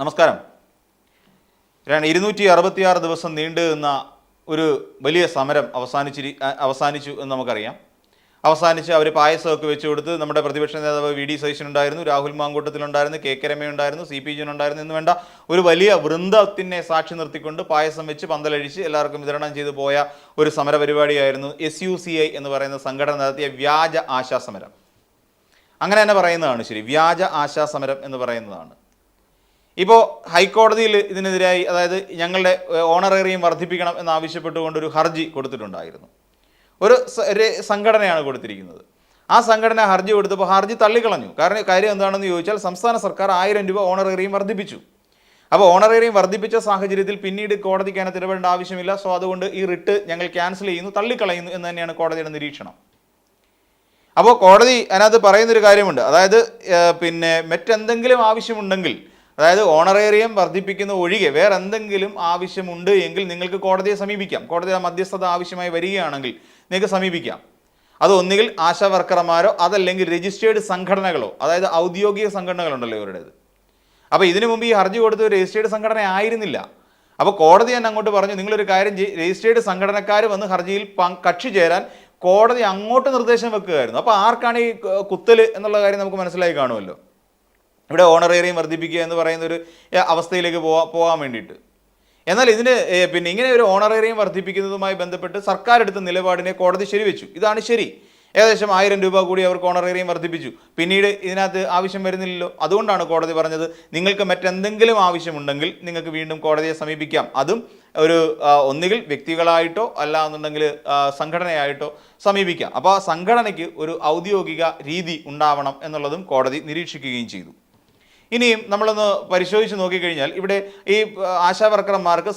നമസ്കാരം. ഇരുന്നൂറ്റി അറുപത്തിയാറ് ദിവസം നീണ്ടു നിന്ന ഒരു വലിയ സമരം അവസാനിച്ചിരി അവസാനിച്ചു എന്ന് നമുക്കറിയാം. അവസാനിച്ച് അവർ പായസമൊക്കെ വെച്ചു കൊടുത്ത് നമ്മുടെ പ്രതിപക്ഷ നേതാവ് വി ഡി സതീശൻ ഉണ്ടായിരുന്നു രാഹുൽ മാങ്കൂട്ടത്തിലുണ്ടായിരുന്നു കെ കെ ഉണ്ടായിരുന്നു സി പി ജോൻ ഉണ്ടായിരുന്നു എന്ന് വേണ്ട ഒരു വലിയ വൃന്ദത്തിനെ സാക്ഷി നിർത്തിക്കൊണ്ട് പായസം വെച്ച് പന്തലഴിച്ച് എല്ലാവർക്കും വിതരണം ചെയ്തു പോയ ഒരു സമര പരിപാടിയായിരുന്നു എസ് യു സി ഐ എന്ന് പറയുന്ന സംഘടന നടത്തിയ വ്യാജ ആശാ സമരം. അങ്ങനെ തന്നെ പറയുന്നതാണ് ശരി വ്യാജ ആശാ സമരം എന്ന് പറയുന്നതാണ്. ഇപ്പോൾ ഹൈക്കോടതിയിൽ ഇതിനെതിരായി അതായത് ഞങ്ങളുടെ ഓണറേറിയം വർദ്ധിപ്പിക്കണം എന്നാവശ്യപ്പെട്ടുകൊണ്ട് ഒരു ഹർജി കൊടുത്തിട്ടുണ്ടായിരുന്നു. ഒരു സംഘടനയാണ് കൊടുത്തിരിക്കുന്നത്. ആ സംഘടന ഹർജി കൊടുത്തപ്പോൾ ഹർജി തള്ളിക്കളഞ്ഞു. കാരണം കാര്യം എന്താണെന്ന് ചോദിച്ചാൽ സംസ്ഥാന സർക്കാർ ആയിരം രൂപ ഓണറേറിയം വർദ്ധിപ്പിച്ചു. അപ്പോൾ ഓണറേറിയം വർദ്ധിപ്പിച്ച സാഹചര്യത്തിൽ പിന്നീട് കോടതിക്ക് അതിനകത്ത് ഇടപെടേണ്ട ആവശ്യമില്ല. സോ അതുകൊണ്ട് ഈ റിട്ട് ഞങ്ങൾ ക്യാൻസൽ ചെയ്യുന്നു തള്ളിക്കളയുന്നു എന്ന് തന്നെയാണ് കോടതിയുടെ നിരീക്ഷണം. അപ്പോൾ കോടതി അതിനകത്ത് പറയുന്നൊരു കാര്യമുണ്ട്. അതായത് പിന്നെ മറ്റെന്തെങ്കിലും ആവശ്യമുണ്ടെങ്കിൽ അതായത് ഓണറേറിയം വർദ്ധിപ്പിക്കുന്ന ഒഴികെ വേറെ എന്തെങ്കിലും ആവശ്യമുണ്ട് എങ്കിൽ നിങ്ങൾക്ക് കോടതിയെ സമീപിക്കാം. കോടതിയുടെ മധ്യസ്ഥത ആവശ്യമായി വരികയാണെങ്കിൽ നിങ്ങൾക്ക് സമീപിക്കാം. അത് ഒന്നുകിൽ ആശാ വർക്കർമാരോ അതല്ലെങ്കിൽ രജിസ്റ്റേർഡ് സംഘടനകളോ അതായത് ഔദ്യോഗിക സംഘടനകളുണ്ടല്ലോ ഇവരുടേത്. അപ്പോൾ ഇതിനു മുമ്പ് ഈ ഹർജി കൊടുത്ത ഒരു രജിസ്റ്റേർഡ് സംഘടന ആയിരുന്നില്ല. അപ്പോൾ കോടതി തന്നെ അങ്ങോട്ട് പറഞ്ഞു നിങ്ങളൊരു കാര്യം ചെയ്യും രജിസ്റ്റേർഡ് സംഘടനക്കാർ വന്ന് ഹർജിയിൽ കക്ഷി ചേരാൻ കോടതി അങ്ങോട്ട് നിർദ്ദേശം വെക്കുകയായിരുന്നു. അപ്പോൾ ആർക്കാണ് ഈ കുത്തൽ എന്നുള്ള കാര്യം നമുക്ക് മനസ്സിലായി കാണുമല്ലോ. ഇവിടെ ഓണറേറിയം വർദ്ധിപ്പിക്കുക എന്ന് പറയുന്ന ഒരു അവസ്ഥയിലേക്ക് പോവാ പോകാൻ വേണ്ടിയിട്ട്. എന്നാൽ ഇതിന് പിന്നെ ഇങ്ങനെ ഒരു ഓണറേറിയം വർദ്ധിപ്പിക്കുന്നതുമായി ബന്ധപ്പെട്ട് സർക്കാർ എടുത്ത നിലപാടിനെ കോടതി ശരിവെച്ചു. ഇതാണ് ശരി. ഏകദേശം ആയിരം രൂപ കൂടി അവർക്ക് ഓണറേറിയം വർദ്ധിപ്പിച്ചു. പിന്നീട് ഇതിനകത്ത് ആവശ്യം വരുന്നില്ലല്ലോ. അതുകൊണ്ടാണ് കോടതി പറഞ്ഞത് നിങ്ങൾക്ക് മറ്റെന്തെങ്കിലും ആവശ്യമുണ്ടെങ്കിൽ നിങ്ങൾക്ക് വീണ്ടും കോടതിയെ സമീപിക്കാം. അതും ഒരു ഒന്നുകിൽ വ്യക്തികളായിട്ടോ അല്ല എന്നുണ്ടെങ്കിൽ സംഘടനയായിട്ടോ സമീപിക്കാം. അപ്പോൾ ആ സംഘടനയ്ക്ക് ഒരു ഔദ്യോഗിക രീതി ഉണ്ടാവണം എന്നുള്ളതും കോടതി നിരീക്ഷിക്കുകയും ചെയ്തു. ഇനിയും നമ്മളൊന്ന് പരിശോധിച്ച് നോക്കിക്കഴിഞ്ഞാൽ ഇവിടെ ഈ ആശാ വർക്കർമാർക്ക്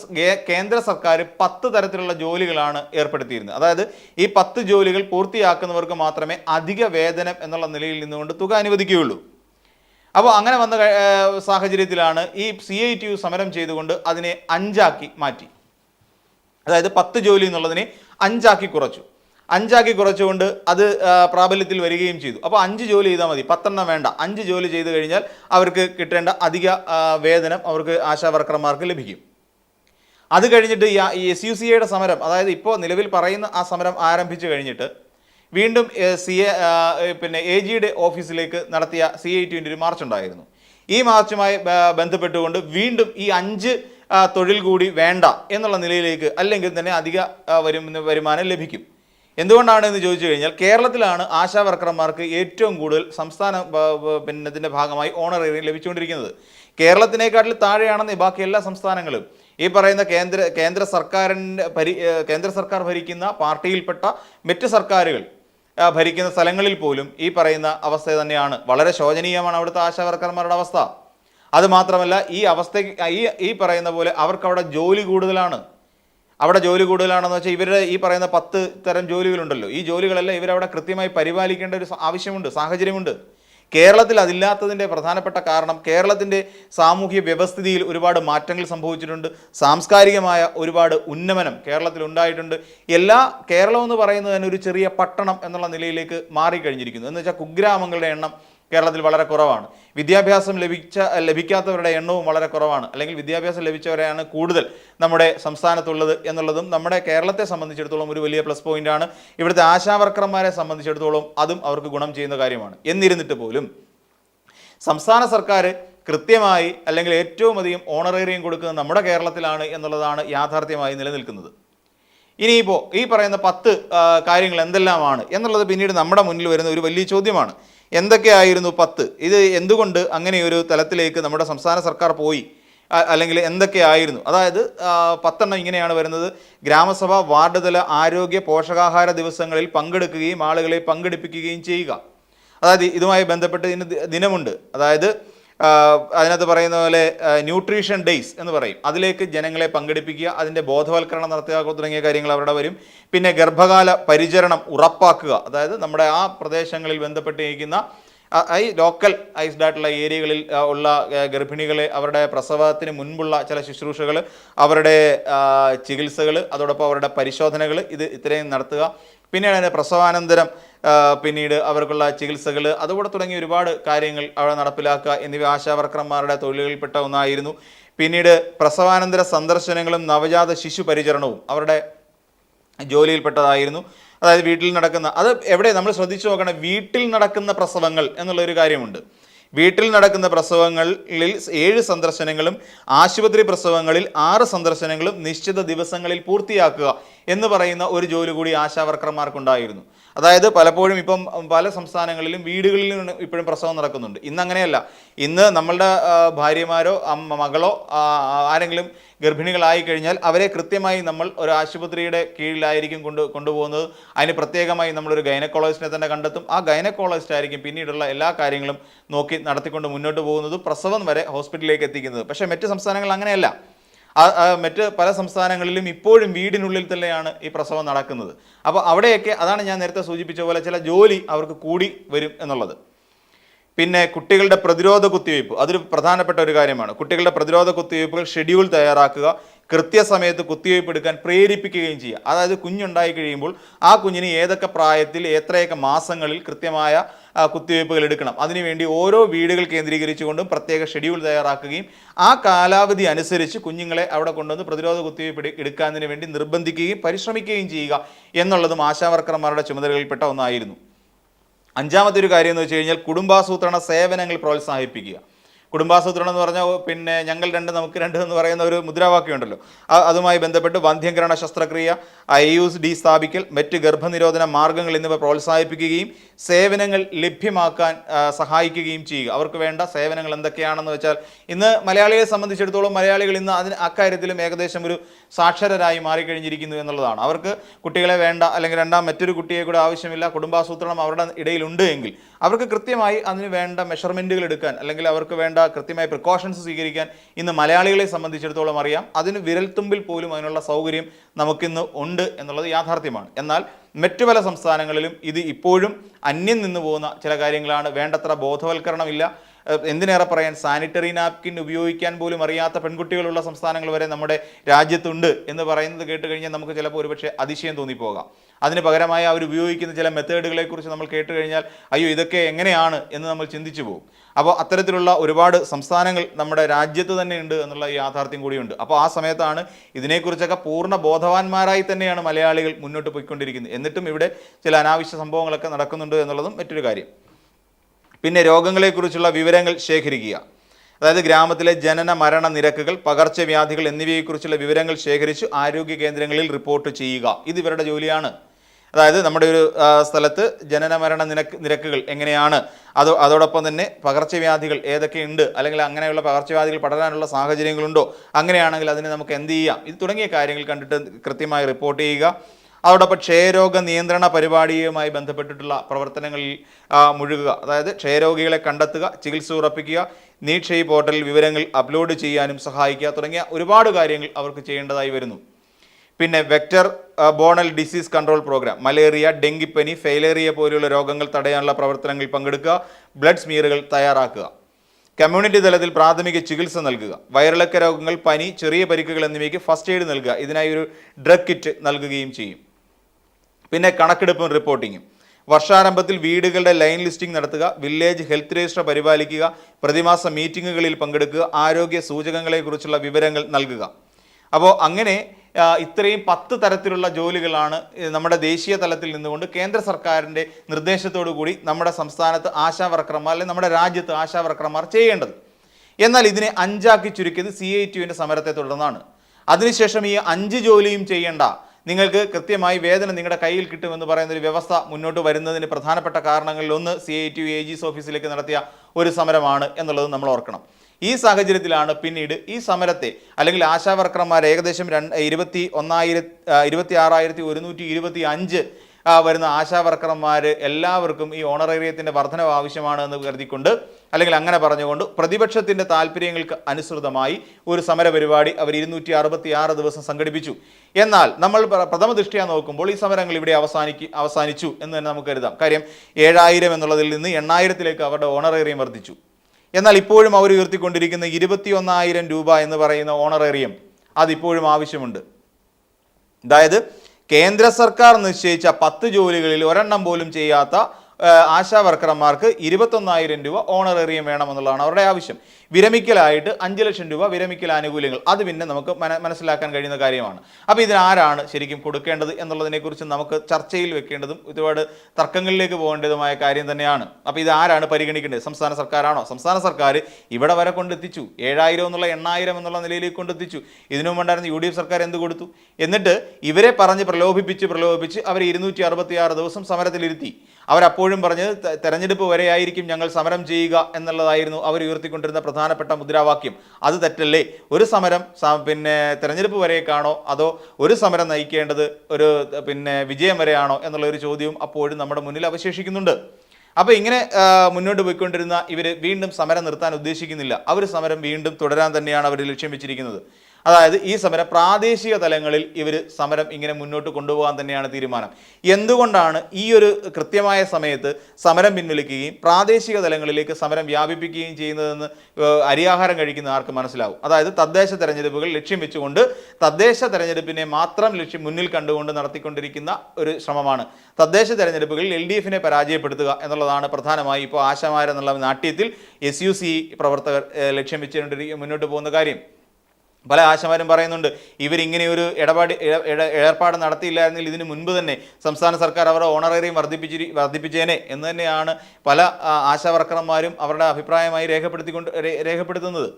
കേന്ദ്ര സർക്കാർ പത്ത് തരത്തിലുള്ള ജോലികളാണ് ഏർപ്പെടുത്തിയിരുന്നത്. അതായത് ഈ പത്ത് ജോലികൾ പൂർത്തിയാക്കുന്നവർക്ക് മാത്രമേ അധിക വേതനം എന്നുള്ള നിലയിൽ നിന്നുകൊണ്ട് തുക അനുവദിക്കുകയുള്ളൂ. അപ്പോൾ അങ്ങനെ വന്ന സാഹചര്യത്തിലാണ് ഈ സി ഐ ടി യു സമരം ചെയ്തുകൊണ്ട് അതിനെ അഞ്ചാക്കി മാറ്റി. അതായത് പത്ത് ജോലി എന്നുള്ളതിനെ അഞ്ചാക്കി കുറച്ചു. അഞ്ചാക്കി കുറച്ചുകൊണ്ട് അത് പ്രാബല്യത്തിൽ വരികയും ചെയ്തു. അപ്പോൾ അഞ്ച് ജോലി ചെയ്താൽ മതി. പത്തെണ്ണം വേണ്ട. അഞ്ച് ജോലി ചെയ്ത് കഴിഞ്ഞാൽ അവർക്ക് കിട്ടേണ്ട അധിക വേതനം അവർക്ക് ആശാ വർക്കർമാർക്ക് ലഭിക്കും. അത് കഴിഞ്ഞിട്ട് ഈ എസ് യു സി എയുടെ സമരം അതായത് ഇപ്പോൾ നിലവിൽ പറയുന്ന ആ സമരം ആരംഭിച്ചു കഴിഞ്ഞിട്ട് വീണ്ടും സി എ പിന്നെ എ ജിയുടെ ഓഫീസിലേക്ക് നടത്തിയ സി ഐ ടിന്റെ ഒരു മാർച്ച് ഉണ്ടായിരുന്നു. ഈ മാർച്ചുമായി ബന്ധപ്പെട്ടുകൊണ്ട് വീണ്ടും ഈ അഞ്ച് തൊഴിൽ കൂടി വേണ്ട എന്നുള്ള നിലയിലേക്ക് അല്ലെങ്കിൽ തന്നെ അധിക വരും വരുമാനം ലഭിക്കും. എന്തുകൊണ്ടാണ് എന്ന് ചോദിച്ചു കഴിഞ്ഞാൽ കേരളത്തിലാണ് ആശാ വർക്കർമാർക്ക് ഏറ്റവും കൂടുതൽ സംസ്ഥാന പിന്നെ ഇതിന്റെ ഭാഗമായി ഓണറേറിയം ലഭിച്ചുകൊണ്ടിരിക്കുന്നത്. കേരളത്തിനേക്കാട്ടിൽ താഴെയാണെന്ന് ബാക്കി എല്ലാ സംസ്ഥാനങ്ങളും. ഈ പറയുന്ന കേന്ദ്ര കേന്ദ്ര സർക്കാരിന്റെ ഭരി കേന്ദ്ര സർക്കാർ ഭരിക്കുന്ന പാർട്ടിയിൽപ്പെട്ട മറ്റ് സർക്കാരുകൾ ഭരിക്കുന്ന സ്ഥലങ്ങളിൽ പോലും ഈ പറയുന്ന അവസ്ഥ തന്നെയാണ്. വളരെ ശോചനീയമാണ് അവിടുത്തെ ആശാ വർക്കർമാരുടെ അവസ്ഥ. അതുമാത്രമല്ല ഈ അവസ്ഥ ഈ ഈ പറയുന്ന പോലെ അവർക്കവിടെ ജോലി കൂടുതലാണ്. അവിടെ ജോലി കൂടുതലാണെന്ന് വെച്ചാൽ ഇവരുടെ ഈ പറയുന്ന പത്ത് തരം ജോലികളുണ്ടല്ലോ. ഈ ജോലികളെല്ലാം ഇവരവിടെ കൃത്യമായി പരിപാലിക്കേണ്ട ഒരു ആവശ്യമുണ്ട് സാഹചര്യമുണ്ട്. കേരളത്തിൽ അതില്ലാത്തതിന്റെ പ്രധാനപ്പെട്ട കാരണം കേരളത്തിന്റെ സാമൂഹ്യ വ്യവസ്ഥിതിയിൽ ഒരുപാട് മാറ്റങ്ങൾ സംഭവിച്ചിട്ടുണ്ട്. സാംസ്കാരികമായ ഒരുപാട് ഉന്നമനം കേരളത്തിൽ ഉണ്ടായിട്ടുണ്ട്. എല്ലാ കേരളം എന്ന് പറയുന്നത് തന്നെ ഒരു ചെറിയ പട്ടണം എന്നുള്ള നിലയിലേക്ക് മാറിക്കഴിഞ്ഞിരിക്കുന്നു. എന്ന് വെച്ചാൽ കുഗ്രാമങ്ങളുടെ എണ്ണം കേരളത്തിൽ വളരെ കുറവാണ്. വിദ്യാഭ്യാസം ലഭിച്ച ലഭിക്കാത്തവരുടെ എണ്ണവും വളരെ കുറവാണ്. അല്ലെങ്കിൽ വിദ്യാഭ്യാസം ലഭിച്ചവരെയാണ് കൂടുതൽ നമ്മുടെ സംസ്ഥാനത്തുള്ളത് എന്നുള്ളതും നമ്മുടെ കേരളത്തെ സംബന്ധിച്ചിടത്തോളം ഒരു വലിയ പ്ലസ് പോയിന്റാണ് ഇവിടുത്തെ ആശാവർക്കർമാരെ സംബന്ധിച്ചിടത്തോളം അതും അവർക്ക് ഗുണം ചെയ്യുന്ന കാര്യമാണ്. എന്നിരുന്നിട്ട് പോലും സംസ്ഥാന സർക്കാർ കൃത്യമായി അല്ലെങ്കിൽ ഏറ്റവും അധികം ഓണറേറിയം കൊടുക്കുന്നത് നമ്മുടെ കേരളത്തിലാണ് എന്നുള്ളതാണ് യാഥാർത്ഥ്യമായി നിലനിൽക്കുന്നത്. ഇനിയിപ്പോൾ ഈ പറയുന്ന പത്ത് കാര്യങ്ങൾ എന്തെല്ലാമാണ് എന്നുള്ളത് പിന്നീട് നമ്മുടെ മുന്നിൽ വരുന്ന ഒരു വലിയ ചോദ്യമാണ്. എന്തൊക്കെയായിരുന്നു പത്ത്? ഇത് എന്തുകൊണ്ട് അങ്ങനെ ഒരു തലത്തിലേക്ക് നമ്മുടെ സംസ്ഥാന സർക്കാർ പോയി? അല്ലെങ്കിൽ എന്തൊക്കെയായിരുന്നു? അതായത് പത്തെണ്ണം ഇങ്ങനെയാണ് വരുന്നത്. ഗ്രാമസഭ വാർഡ് തല ആരോഗ്യ പോഷകാഹാര ദിവസങ്ങളിൽ പങ്കെടുക്കുകയും ആളുകളെ പങ്കെടുപ്പിക്കുകയും ചെയ്യുക. അതായത് ഇതുമായി ബന്ധപ്പെട്ട് ഇതിന് ദിനമുണ്ട്. അതായത് അതിനകത്ത് പറയുന്ന പോലെ ന്യൂട്രീഷൻ ഡേയ്സ് എന്ന് പറയും. അതിലേക്ക് ജനങ്ങളെ പങ്കെടുപ്പിക്കുക അതിന്റെ ബോധവൽക്കരണം നടത്തുക തുടങ്ങിയ കാര്യങ്ങൾ അവിടെ വരും. പിന്നെ ഗർഭകാല പരിചരണം ഉറപ്പാക്കുക. അതായത് നമ്മുടെ ആ പ്രദേശങ്ങളിൽ ബന്ധപ്പെട്ടിരിക്കുന്ന ഈ ലോക്കൽ ഐസ്ഡ് ആയിട്ടുള്ള ഏരിയകളിൽ ഉള്ള ഗർഭിണികളെ അവരുടെ പ്രസവത്തിന് മുൻപുള്ള ചില ശുശ്രൂഷകൾ അവരുടെ ചികിത്സകൾ അതോടൊപ്പം അവരുടെ പരിശോധനകൾ ഇത് ഇത്രയും നടത്തുക. പിന്നീട് അതിന്റെ പ്രസവാനന്തരം പിന്നീട് അവർക്കുള്ള ചികിത്സകൾ അതുകൂടെ തുടങ്ങിയ ഒരുപാട് കാര്യങ്ങൾ അവിടെ നടപ്പിലാക്കുക എന്നിവ ആശാവർക്കർമാരുടെ തൊഴിലുകളിൽപ്പെട്ട ഒന്നായിരുന്നു. പിന്നീട് പ്രസവാനന്തര സന്ദർശനങ്ങളും നവജാത ശിശു പരിചരണവും അവരുടെ ജോലിയിൽപ്പെട്ടതായിരുന്നു. അതായത് വീട്ടിൽ നടക്കുന്ന അത് എവിടെ നമ്മൾ ശ്രദ്ധിച്ചു നോക്കണം വീട്ടിൽ നടക്കുന്ന പ്രസവങ്ങൾ എന്നുള്ളൊരു കാര്യമുണ്ട്. വീട്ടിൽ നടക്കുന്ന പ്രസവങ്ങളിൽ ഏഴ് സന്ദർശനങ്ങളും ആശുപത്രി പ്രസവങ്ങളിൽ ആറ് സന്ദർശനങ്ങളും നിശ്ചിത ദിവസങ്ങളിൽ പൂർത്തിയാക്കുക എന്ന് പറയുന്ന ഒരു ജോലി കൂടി ആശാവർക്കർമാർക്കുണ്ടായിരുന്നു. അതായത് പലപ്പോഴും ഇപ്പം പല സംസ്ഥാനങ്ങളിലും വീടുകളിൽ നിന്ന് ഇപ്പോഴും പ്രസവം നടക്കുന്നുണ്ട്. ഇന്ന് അങ്ങനെയല്ല ഇന്ന് നമ്മളുടെ ഭാര്യമാരോ അമ്മ മകളോ ആരെങ്കിലും ഗർഭിണികളായി കഴിഞ്ഞാൽ അവരെ കൃത്യമായി നമ്മൾ ഒരു ആശുപത്രിയുടെ കീഴിലായിരിക്കും കൊണ്ട് കൊണ്ടുപോകുന്നത്. അതിന് പ്രത്യേകമായി നമ്മളൊരു ഗൈനക്കോളജിസ്റ്റിനെ തന്നെ കണ്ടെത്തും. ആ ഗൈനക്കോളജിസ്റ്റ് ആയിരിക്കും പിന്നീടുള്ള എല്ലാ കാര്യങ്ങളും നോക്കി നടത്തിക്കൊണ്ട് മുന്നോട്ട് പോകുന്നത് പ്രസവം വരെ ഹോസ്പിറ്റലിലേക്ക് എത്തിക്കുന്നത്. പക്ഷേ മറ്റ് സംസ്ഥാനങ്ങൾ അങ്ങനെയല്ല. മറ്റ് പല സംസ്ഥാനങ്ങളിലും ഇപ്പോഴും വീടിനുള്ളിൽ തന്നെയാണ് ഈ പ്രസവം നടക്കുന്നത്. അപ്പോൾ അവിടെയൊക്കെ അതാണ് ഞാൻ നേരത്തെ സൂചിപ്പിച്ച പോലെ ചില ജോലി അവർക്ക് കൂടി വരും എന്നുള്ളത്. പിന്നെ കുട്ടികളുടെ പ്രതിരോധ കുത്തിവയ്പ്പ് അതൊരു പ്രധാനപ്പെട്ട ഒരു കാര്യമാണ്. കുട്ടികളുടെ പ്രതിരോധ കുത്തിവയ്പ്പുകൾ ഷെഡ്യൂൾ തയ്യാറാക്കുക കൃത്യസമയത്ത് കുത്തിവയ്പ്പ് എടുക്കാൻ പ്രേരിപ്പിക്കുകയും ചെയ്യുക. അതായത് കുഞ്ഞുണ്ടായി കഴിയുമ്പോൾ ആ കുഞ്ഞിന് ഏതൊക്കെ പ്രായത്തിൽ എത്രയൊക്കെ മാസങ്ങളിൽ കൃത്യമായ കുത്തിവയ്പ്പുകൾ എടുക്കണം. അതിനുവേണ്ടി ഓരോ വീടുകൾ കേന്ദ്രീകരിച്ചുകൊണ്ടും പ്രത്യേക ഷെഡ്യൂൾ തയ്യാറാക്കുകയും ആ കാലാവധി അനുസരിച്ച് കുഞ്ഞുങ്ങളെ അവിടെ കൊണ്ടുവന്ന് പ്രതിരോധ കുത്തിവയ്പ്പ് എടു- എടുക്കുന്നതിന് വേണ്ടി നിർബന്ധിക്കുകയും പരിശ്രമിക്കുകയും ചെയ്യുക എന്നുള്ളതും ആശാവർക്കർമാരുടെ ചുമതലകളിൽപ്പെട്ട ഒന്നായിരുന്നു. അഞ്ചാമത്തെ ഒരു കാര്യം എന്ന് വെച്ച് കഴിഞ്ഞാൽ കുടുംബാസൂത്രണ സേവനങ്ങൾ പ്രോത്സാഹിപ്പിക്കുക. കുടുംബാസൂത്രണം എന്ന് പറഞ്ഞാൽ പിന്നെ ഞങ്ങൾ രണ്ട് നമുക്ക് രണ്ട് എന്ന് പറയുന്ന ഒരു മുദ്രാവാക്യം ഉണ്ടല്ലോ. അതുമായി ബന്ധപ്പെട്ട് വന്ധ്യംകരണ ശസ്ത്രക്രിയ ഐ ഡി സ്ഥാപിക്കൽ മറ്റ് ഗർഭനിരോധന മാർഗങ്ങൾ എന്നിവ പ്രോത്സാഹിപ്പിക്കുകയും സേവനങ്ങൾ ലഭ്യമാക്കാൻ സഹായിക്കുകയും ചെയ്യുക. അവർക്ക് വേണ്ട സേവനങ്ങൾ എന്തൊക്കെയാണെന്ന് വെച്ചാൽ ഇന്ന് മലയാളികളെ സംബന്ധിച്ചിടത്തോളം മലയാളികൾ ഇന്ന് അതിന് അക്കാര്യത്തിലും ഏകദേശം ഒരു സാക്ഷരരായി മാറിക്കഴിഞ്ഞിരിക്കുന്നു എന്നുള്ളതാണ്. അവർക്ക് കുട്ടികളെ വേണ്ട അല്ലെങ്കിൽ രണ്ടാം മറ്റൊരു കുട്ടിയെ കൂടെ ആവശ്യമില്ല കുടുംബാസൂത്രണം അവരുടെ ഇടയിലുണ്ട് എങ്കിൽ അവർക്ക് കൃത്യമായി അതിന് വേണ്ട മെഷർമെന്റുകൾ എടുക്കാൻ അല്ലെങ്കിൽ അവർക്ക് വേണ്ട കൃത്യമായ പ്രിക്കോഷൻസ് സ്വീകരിക്കാൻ ഇന്ന് മലയാളികളെ സംബന്ധിച്ചിടത്തോളം അറിയാം. അതിന് വിരൽത്തുമ്പിൽ പോലും അതിനുള്ള സൗകര്യം നമുക്കിന്ന് ഉണ്ട് എന്നുള്ളത് യാഥാർത്ഥ്യമാണ്. എന്നാൽ മറ്റു പല സംസ്ഥാനങ്ങളിലും ഇത് ഇപ്പോഴും അന്യം നിന്ന് പോകുന്ന ചില കാര്യങ്ങളാണ്. വേണ്ടത്ര ബോധവൽക്കരണമില്ല. എന്തിനേറെ പറയാൻ? സാനിറ്ററി നാപ്കിൻ ഉപയോഗിക്കാൻ പോലും അറിയാത്ത പെൺകുട്ടികളുള്ള സംസ്ഥാനങ്ങൾ വരെ നമ്മുടെ രാജ്യത്തുണ്ട് എന്ന് പറയുന്നത് കേട്ട് കഴിഞ്ഞാൽ നമുക്ക് ചിലപ്പോൾ ഒരുപക്ഷെ അതിശയം തോന്നിപ്പോകാം. അതിന് പകരമായി അവർ ഉപയോഗിക്കുന്ന ചില മെത്തേഡുകളെ കുറിച്ച് നമ്മൾ കേട്ട് കഴിഞ്ഞാൽ അയ്യോ ഇതൊക്കെ എങ്ങനെയാണ്? എന്ന് നമ്മൾ ചിന്തിച്ചു പോകും. അപ്പോൾ അത്തരത്തിലുള്ള ഒരുപാട് സംസ്ഥാനങ്ങൾ നമ്മുടെ രാജ്യത്ത് തന്നെ ഉണ്ട് എന്നുള്ള യാഥാർത്ഥ്യം കൂടിയുണ്ട്. അപ്പോൾ ആ സമയത്താണ് ഇതിനെക്കുറിച്ചൊക്കെ പൂർണ ബോധവാന്മാരായി തന്നെയാണ് മലയാളികൾ മുന്നോട്ട് പോയിക്കൊണ്ടിരിക്കുന്നത്. എന്നിട്ടും ഇവിടെ ചില അനാവശ്യ സംഭവങ്ങളൊക്കെ നടക്കുന്നുണ്ട് എന്നുള്ളതും മറ്റൊരു കാര്യം. പിന്നെ രോഗങ്ങളെക്കുറിച്ചുള്ള വിവരങ്ങൾ ശേഖരിക്കുക. അതായത് ഗ്രാമത്തിലെ ജനന മരണ നിരക്കുകൾ പകർച്ചവ്യാധികൾ എന്നിവയെക്കുറിച്ചുള്ള വിവരങ്ങൾ ശേഖരിച്ച് ആരോഗ്യ കേന്ദ്രങ്ങളിൽ റിപ്പോർട്ട് ചെയ്യുക. ഇത് ഇവരുടെ ജോലിയാണ്. അതായത് നമ്മുടെ ഒരു സ്ഥലത്ത് ജനന മരണ നിരക്ക് നിരക്കുകൾ എങ്ങനെയാണ്? അതോ അതോടൊപ്പം തന്നെ പകർച്ചവ്യാധികൾ ഏതൊക്കെയുണ്ട്? അല്ലെങ്കിൽ അങ്ങനെയുള്ള പകർച്ചവ്യാധികൾ പടരാനുള്ള സാഹചര്യങ്ങളുണ്ടോ? അങ്ങനെയാണെങ്കിൽ അതിനെ നമുക്ക് എന്ത് ചെയ്യാം? ഇത് തുടങ്ങിയ കാര്യങ്ങൾ കണ്ടിട്ട് കൃത്യമായി റിപ്പോർട്ട് ചെയ്യുക. അതോടൊപ്പം ക്ഷയരോഗ നിയന്ത്രണ പരിപാടിയുമായി ബന്ധപ്പെട്ടിട്ടുള്ള പ്രവർത്തനങ്ങളിൽ മുഴുകുക. അതായത് ക്ഷയരോഗികളെ കണ്ടെത്തുക ചികിത്സ ഉറപ്പിക്കുക നീക്ഷയി പോർട്ടലിൽ വിവരങ്ങൾ അപ്ലോഡ് ചെയ്യാനും സഹായിക്കുക തുടങ്ങിയ ഒരുപാട് കാര്യങ്ങൾ അവർക്ക് ചെയ്യേണ്ടതായി വരുന്നു. പിന്നെ വെക്ടർ ബോണൽ ഡിസീസ് കൺട്രോൾ പ്രോഗ്രാം മലേറിയ ഡെങ്കിപ്പനി ഫെയിലേറിയ പോലെയുള്ള രോഗങ്ങൾ തടയാനുള്ള പ്രവർത്തനങ്ങളിൽ പങ്കെടുക്കുക ബ്ലഡ് സ്മീറുകൾ തയ്യാറാക്കുക. കമ്മ്യൂണിറ്റി തലത്തിൽ പ്രാഥമിക ചികിത്സ നൽകുക വയറിളക്ക രോഗങ്ങൾ പനി ചെറിയ പരിക്കുകൾ എന്നിവയ്ക്ക് ഫസ്റ്റ് എയ്ഡ് നൽകുക ഇതിനായി ഒരു ഡ്രഗ് കിറ്റ് നൽകുകയും ചെയ്യും. പിന്നെ കണക്കെടുപ്പും റിപ്പോർട്ടിങ്ങും വർഷാരംഭത്തിൽ വീടുകളുടെ ലൈൻ ലിസ്റ്റിംഗ് നടത്തുക വില്ലേജ് ഹെൽത്ത് രജിസ്റ്റർ പരിപാലിക്കുക പ്രതിമാസ മീറ്റിങ്ങുകളിൽ പങ്കെടുക്കുക ആരോഗ്യ സൂചകങ്ങളെക്കുറിച്ചുള്ള വിവരങ്ങൾ നൽകുക. അപ്പോൾ അങ്ങനെ ഇത്രയും പത്ത് തരത്തിലുള്ള ജോലികളാണ് നമ്മുടെ ദേശീയ തലത്തിൽ നിന്നുകൊണ്ട് കേന്ദ്ര സർക്കാരിന്റെ നിർദ്ദേശത്തോടു കൂടി നമ്മുടെ സംസ്ഥാനത്ത് ആശാ വർക്കർമാർ അല്ലെങ്കിൽ നമ്മുടെ രാജ്യത്ത് ആശാ വർക്കർമാർ ചെയ്യേണ്ടത്. എന്നാൽ ഇതിനെ അഞ്ചാക്കി ചുരുക്കിയത് സി ഐ ടിയുവിന്റെ സമരത്തെ തുടർന്നാണ്. അതിനുശേഷം ഈ അഞ്ച് ജോലിയും ചെയ്യേണ്ട. നിങ്ങൾക്ക് കൃത്യമായി വേതനം നിങ്ങളുടെ കയ്യിൽ കിട്ടുമെന്ന് പറയുന്ന ഒരു വ്യവസ്ഥ മുന്നോട്ട് വരുന്നതിന് പ്രധാനപ്പെട്ട കാരണങ്ങളിൽ ഒന്ന് C I T U A G's ഓഫീസിലേക്ക് നടത്തിയ ഒരു സമരമാണ് എന്നുള്ളത് നമ്മൾ ഓർക്കണം. ഈ സാഹചര്യത്തിലാണ് പിന്നീട് ഈ സമരത്തെ അല്ലെങ്കിൽ ആശാവർക്കർമാർ ഏകദേശം രണ്ട് ഇരുപത്തി ഒന്നായിരത്തി ഇരുപത്തി ആറായിരത്തി ഒരുന്നൂറ്റി ഇരുപത്തി അഞ്ച് വരുന്ന ആശാ വർക്കർമാർ എല്ലാവർക്കും ഈ ഓണറേറിയത്തിന്റെ വർധനവ് ആവശ്യമാണ് എന്ന് കരുതിക്കൊണ്ട് അല്ലെങ്കിൽ അങ്ങനെ പറഞ്ഞുകൊണ്ട് പ്രതിപക്ഷത്തിന്റെ താല്പര്യങ്ങൾക്ക് അനുസൃതമായി ഒരു സമര പരിപാടി അവർ ഇരുന്നൂറ്റി അറുപത്തി ആറ് ദിവസം സംഘടിപ്പിച്ചു. എന്നാൽ നമ്മൾ പ്രഥമ ദൃഷ്ടിയാ നോക്കുമ്പോൾ ഈ സമരങ്ങൾ ഇവിടെ അവസാനിക്ക് അവസാനിച്ചു എന്ന് തന്നെ നമുക്ക് കരുതാം. കാര്യം ഏഴായിരം എന്നുള്ളതിൽ നിന്ന് എണ്ണായിരത്തിലേക്ക് അവരുടെ ഓണറേറിയം വർദ്ധിച്ചു. എന്നാൽ ഇപ്പോഴും അവർ ഉയർത്തിക്കൊണ്ടിരിക്കുന്ന ഇരുപത്തി ഒന്നായിരം രൂപ എന്ന് പറയുന്ന ഓണറേറിയം അതിപ്പോഴും ആവശ്യമുണ്ട്. അതായത് കേന്ദ്ര സർക്കാർ നിശ്ചയിച്ച പത്ത് ജോലികളിൽ ഒരെണ്ണം പോലും ചെയ്യാത്ത ആശാ വർക്കർമാർക്ക് ഇരുപത്തൊന്നായിരം രൂപ ഓണറേറിയം വേണമെന്നുള്ളതാണ് അവരുടെ ആവശ്യം. വിരമിക്കലായിട്ട് അഞ്ച് ലക്ഷം രൂപ വിരമിക്കൽ ആനുകൂല്യങ്ങൾ. അത് പിന്നെ നമുക്ക് മനസ്സിലാക്കാൻ കഴിയുന്ന കാര്യമാണ്. അപ്പോൾ ഇതിനാരാണ് ശരിക്കും കൊടുക്കേണ്ടത് എന്നുള്ളതിനെക്കുറിച്ച് നമുക്ക് ചർച്ചയിൽ വെക്കേണ്ടതും ഒരുപാട് തർക്കങ്ങളിലേക്ക് പോകേണ്ടതുമായ കാര്യം തന്നെയാണ്. അപ്പോൾ ഇത് ആരാണ് പരിഗണിക്കേണ്ടത്? സംസ്ഥാന സർക്കാരാണോ? സംസ്ഥാന സർക്കാർ ഇവിടെ വരെ കൊണ്ടെത്തിച്ചു. ഏഴായിരം എന്നുള്ള എണ്ണായിരം എന്നുള്ള നിലയിലേക്ക് കൊണ്ടെത്തിച്ചു. ഇതിനു മുമ്പുണ്ടായിരുന്ന യു ഡി എഫ് സർക്കാർ എന്ത് കൊടുത്തു? എന്നിട്ട് ഇവരെ പറഞ്ഞ് പ്രലോഭിപ്പിച്ച് പ്രലോഭിപ്പിച്ച് അവർ ഇരുന്നൂറ്റി അറുപത്തി ദിവസം സമരത്തിലിരുത്തി. അവരപ്പോഴും പറഞ്ഞത് ത- തെരഞ്ഞെടുപ്പ് വരെയായിരിക്കും ഞങ്ങൾ സമരം ചെയ്യുക എന്നുള്ളതായിരുന്നു അവർ ഉയർത്തിക്കൊണ്ടിരുന്ന പ്രധാനപ്പെട്ട മുദ്രാവാക്യം. അത് തെറ്റല്ലേ? ഒരു സമരം പിന്നെ തെരഞ്ഞെടുപ്പ് വരെയൊക്കെയാണോ? അതോ ഒരു സമരം നയിക്കേണ്ടത് ഒരു പിന്നെ വിജയം വരെയാണോ എന്നുള്ള ഒരു ചോദ്യവും അപ്പോഴും നമ്മുടെ മുന്നിൽ അവശേഷിക്കുന്നുണ്ട്. അപ്പോൾ ഇങ്ങനെ മുന്നോട്ട് പോയിക്കൊണ്ടിരുന്ന ഇവർ വീണ്ടും സമരം നിർത്താൻ ഉദ്ദേശിക്കുന്നില്ല. അവർ സമരം വീണ്ടും തുടരാൻ തന്നെയാണ് അവർ ലക്ഷ്യം വെച്ചിരിക്കുന്നത്. അതായത് ഈ സമരം പ്രാദേശിക തലങ്ങളിൽ ഇവർ സമരം ഇങ്ങനെ മുന്നോട്ട് കൊണ്ടുപോകാൻ തന്നെയാണ് തീരുമാനം. എന്തുകൊണ്ടാണ് ഈ ഒരു കൃത്യമായ സമയത്ത് സമരം പിൻവലിക്കുകയും പ്രാദേശിക തലങ്ങളിലേക്ക് സമരം വ്യാപിപ്പിക്കുകയും ചെയ്യുന്നതെന്ന് അരിയാഹാരം കഴിക്കുന്ന ആർക്ക് മനസ്സിലാവും? അതായത് തദ്ദേശ തെരഞ്ഞെടുപ്പുകൾ ലക്ഷ്യം വെച്ചുകൊണ്ട് തദ്ദേശ തെരഞ്ഞെടുപ്പിനെ മാത്രം ലക്ഷ്യം മുന്നിൽ കണ്ടുകൊണ്ട് നടത്തിക്കൊണ്ടിരിക്കുന്ന ഒരു ശ്രമമാണ്. തദ്ദേശ തെരഞ്ഞെടുപ്പുകളിൽ എൽ ഡി എഫിനെ പരാജയപ്പെടുത്തുക എന്നുള്ളതാണ് പ്രധാനമായി ഇപ്പോൾ ആശമാരെന്നുള്ള നാട്യത്തിൽ എസ് യു സി പ്രവർത്തകർ ലക്ഷ്യം വെച്ചുകൊണ്ടിരിക്കുക മുന്നോട്ട് പോകുന്ന കാര്യം. പല ആശമാരും പറയുന്നുണ്ട് ഇവരിങ്ങനെ ഒരു ഇടപാട് ഇട- ഇട- ഏർപ്പാട് നടത്തിയില്ലായിരുന്നെങ്കിൽ ഇതിന് മുൻപ് തന്നെ സംസ്ഥാന സർക്കാർ അവരുടെ ഓണറേറിയം വർദ്ധിപ്പിച്ചിരി വർദ്ധിപ്പിച്ചേനെ എന്ന് തന്നെയാണ് പല ആശാവർക്കർമാരും ആശാ അവരുടെ അഭിപ്രായമായി രേഖപ്പെടുത്തിക്കൊണ്ട് രേഖപ്പെടുത്തുന്നത്.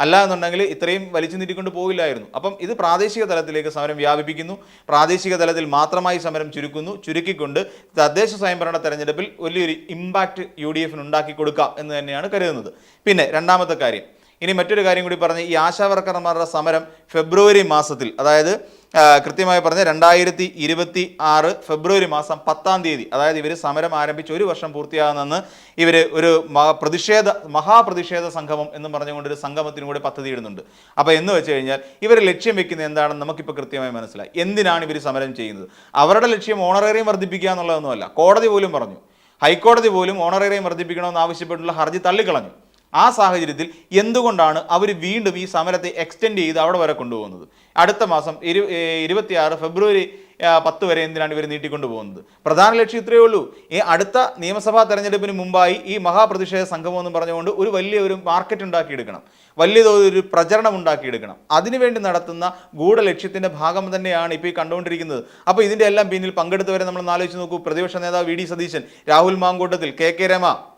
അല്ല എന്നുണ്ടെങ്കിൽ ഇത്രയും വലിച്ചു നീട്ടിക്കൊണ്ട് പോകില്ലായിരുന്നു അപ്പം ഇത് പ്രാദേശിക തലത്തിലേക്ക് സമരം വ്യാപിപ്പിക്കുന്നു. പ്രാദേശിക തലത്തിൽ മാത്രമായി സമരം ചുരുക്കുന്നു. ചുരുക്കിക്കൊണ്ട് തദ്ദേശ സ്വയംഭരണ തെരഞ്ഞെടുപ്പിൽ വലിയൊരു ഇമ്പാക്റ്റ് യു ഡി എഫിന് ഉണ്ടാക്കി കൊടുക്കാം എന്ന് തന്നെയാണ് കരുതുന്നത്. പിന്നെ രണ്ടാമത്തെ കാര്യം. ഇനി മറ്റൊരു കാര്യം കൂടി പറഞ്ഞ് ഈ ആശാ വർക്കർമാരുടെ സമരം ഫെബ്രുവരി മാസത്തിൽ അതായത് കൃത്യമായി പറഞ്ഞ രണ്ടായിരത്തി ഇരുപത്തി ആറ് ഫെബ്രുവരി മാസം പത്താം തീയതി അതായത് ഇവർ സമരം ആരംഭിച്ച് ഒരു വർഷം പൂർത്തിയാകുന്നെന്ന് ഇവർ ഒരു പ്രതിഷേധ മഹാപ്രതിഷേധ സംഗമം എന്ന് പറഞ്ഞുകൊണ്ട് ഒരു സംഗമത്തിനും കൂടി പദ്ധതി ഇടുന്നുണ്ട് അപ്പോൾ എന്ന് വെച്ച് കഴിഞ്ഞാൽ ഇവർ ലക്ഷ്യം വെക്കുന്നത് എന്താണെന്ന് നമുക്കിപ്പോൾ കൃത്യമായി മനസ്സിലായി. എന്തിനാണ് ഇവർ സമരം ചെയ്യുന്നത്? അവരുടെ ലക്ഷ്യം ഓണറേറിയം വർദ്ധിപ്പിക്കുക എന്നുള്ളതൊന്നുമല്ല. കോടതി പോലും പറഞ്ഞു. ഹൈക്കോടതി പോലും ഓണറേറിയം വർദ്ധിപ്പിക്കണമെന്ന് ആവശ്യപ്പെട്ടുള്ള ഹർജി തള്ളിക്കളഞ്ഞു. ആ സാഹചര്യത്തിൽ എന്തുകൊണ്ടാണ് അവർ വീണ്ടും ഈ സമരത്തെ എക്സ്റ്റെൻഡ് ചെയ്ത് അവിടെ വരെ കൊണ്ടുപോകുന്നത്? അടുത്ത മാസം ഇരു ഇരുപത്തിയാറ് ഫെബ്രുവരി പത്ത് വരെ എന്തിനാണ് ഇവർ നീട്ടിക്കൊണ്ടു പോകുന്നത്? പ്രധാന ലക്ഷ്യം ഇത്രയേ ഉള്ളൂ. ഈ അടുത്ത നിയമസഭാ തെരഞ്ഞെടുപ്പിന് മുമ്പായി ഈ മഹാപ്രതിഷേധ സംഗമം എന്ന് പറഞ്ഞുകൊണ്ട് ഒരു വലിയ ഒരു മാർക്കറ്റ് ഉണ്ടാക്കിയെടുക്കണം. വലിയ തോതിൽ ഒരു പ്രചരണം ഉണ്ടാക്കിയെടുക്കണം. അതിനുവേണ്ടി നടത്തുന്ന ഗൂഢലക്ഷ്യത്തിന്റെ ഭാഗം തന്നെയാണ് ഇപ്പോൾ ഈ കണ്ടുകൊണ്ടിരിക്കുന്നത്. അപ്പോൾ ഇതിന്റെ എല്ലാം പിന്നിൽ പങ്കെടുത്തവരെ നമ്മൾ ആലോചിച്ച് നോക്കൂ. പ്രതിപക്ഷ നേതാവ് V D Satheesan Rahul Mankoottathil K K Rama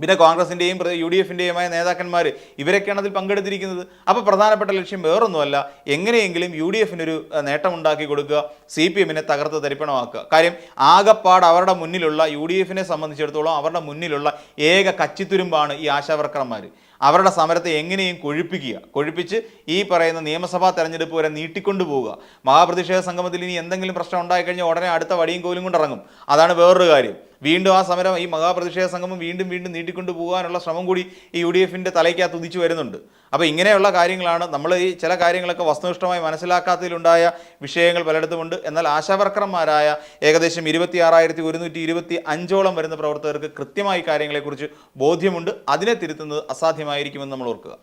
പിന്നെ കോൺഗ്രസിന്റെയും യു ഡി എഫിന്റെയുമായ നേതാക്കന്മാർ ഇവരൊക്കെയാണ് അതിൽ പങ്കെടുത്തിരിക്കുന്നത്. അപ്പോൾ പ്രധാനപ്പെട്ട ലക്ഷ്യം വേറൊന്നുമല്ല എങ്ങനെയെങ്കിലും യു ഡി എഫിനൊരു നേട്ടമുണ്ടാക്കി കൊടുക്കുക സി പി എമ്മിനെ തകർത്ത് തരിപ്പണമാക്കുക. കാര്യം ആകപ്പാട് അവരുടെ മുന്നിലുള്ള യു ഡി എഫിനെ സംബന്ധിച്ചിടത്തോളം അവരുടെ മുന്നിലുള്ള ഏക കച്ചിത്തുരുമ്പാണ് ഈ ആശാവർക്കർമാർ അവരുടെ സമരത്തെ എങ്ങനെയും കൊഴിപ്പിക്കുക. കൊഴുപ്പിച്ച് ഈ പറയുന്ന നിയമസഭാ തെരഞ്ഞെടുപ്പ് വരെ നീട്ടിക്കൊണ്ടു പോവുക മഹാപ്രതിഷേധ സംഗമത്തിൽ ഇനി എന്തെങ്കിലും പ്രശ്നം ഉണ്ടായിക്കഴിഞ്ഞാൽ ഉടനെ അടുത്ത വടിയും കോലും കൊണ്ട് ഇറങ്ങും. അതാണ് വേറൊരു കാര്യം. വീണ്ടും ആ സമരം ഈ മഹാപ്രതിഷേധ സംഗമം വീണ്ടും വീണ്ടും നീട്ടിക്കൊണ്ടു പോകാനുള്ള ശ്രമം കൂടി ഈ യു ഡി എഫിന്റെ തലയ്ക്കകത്ത് ഉദിച്ചു വരുന്നുണ്ട്. അപ്പോൾ ഇങ്ങനെയുള്ള കാര്യങ്ങളാണ് നമ്മൾ ഈ ചില കാര്യങ്ങളൊക്കെ വസ്തുനിഷ്ഠമായി മനസ്സിലാക്കാത്തതിലുണ്ടായ വിഷയങ്ങൾ പലയിടത്തുമുണ്ട്. എന്നാൽ ആശാവർക്കർമാരായ ഏകദേശം ഇരുപത്തി ആറായിരത്തി ഒരുന്നൂറ്റി ഇരുപത്തി അഞ്ചോളം വരുന്ന പ്രവർത്തകർക്ക് കൃത്യമായി കാര്യങ്ങളെക്കുറിച്ച് ബോധ്യമുണ്ട്. അതിനെ തിരുത്തുന്നത് അസാധ്യമായിരിക്കുമെന്ന് നമ്മൾ ഓർക്കുക.